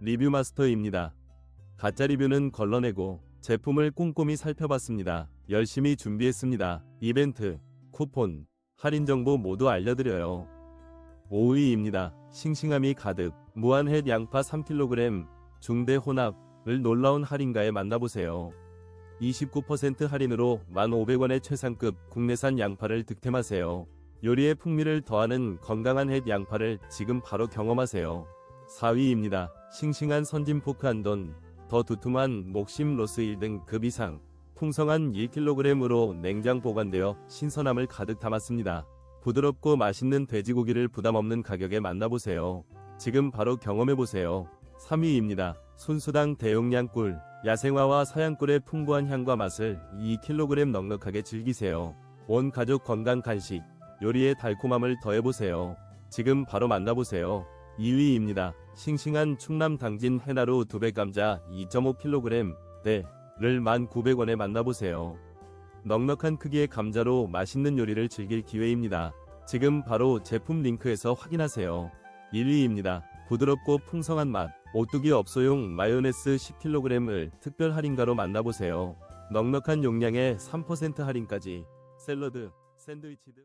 리뷰 마스터입니다. 가짜 리뷰는 걸러내고 제품을 꼼꼼히 살펴봤습니다. 열심히 준비했습니다. 이벤트, 쿠폰, 할인 정보 모두 알려드려요. 5위입니다. 싱싱함이 가득 무한햇 양파 3kg 중대 혼합을 놀라운 할인가에 만나보세요. 29% 할인으로 1,500원의 최상급 국내산 양파를 득템하세요. 요리의 풍미를 더하는 건강한 햇 양파를 지금 바로 경험하세요. 4위입니다. 싱싱한 선진 포크 한 돈, 더 두툼한 목심 로스 1등 급 이상, 풍성한 1kg으로 냉장 보관되어 신선함을 가득 담았습니다. 부드럽고 맛있는 돼지고기를 부담 없는 가격에 만나보세요. 지금 바로 경험해보세요. 3위입니다. 순수당 대용량 꿀, 야생화와 서양 꿀의 풍부한 향과 맛을 2kg 넉넉하게 즐기세요. 온 가족 건강 간식, 요리의 달콤함을 더해보세요. 지금 바로 만나보세요. 2위입니다. 싱싱한 충남 당진 해나루 두배 감자 2.5kg 대를 1,900원에 만나보세요. 넉넉한 크기의 감자로 맛있는 요리를 즐길 기회입니다. 지금 바로 제품 링크에서 확인하세요. 1위입니다. 부드럽고 풍성한 맛, 오뚜기 업소용 마요네스 10kg을 특별 할인가로 만나보세요. 넉넉한 용량에 3% 할인까지 샐러드, 샌드위치 등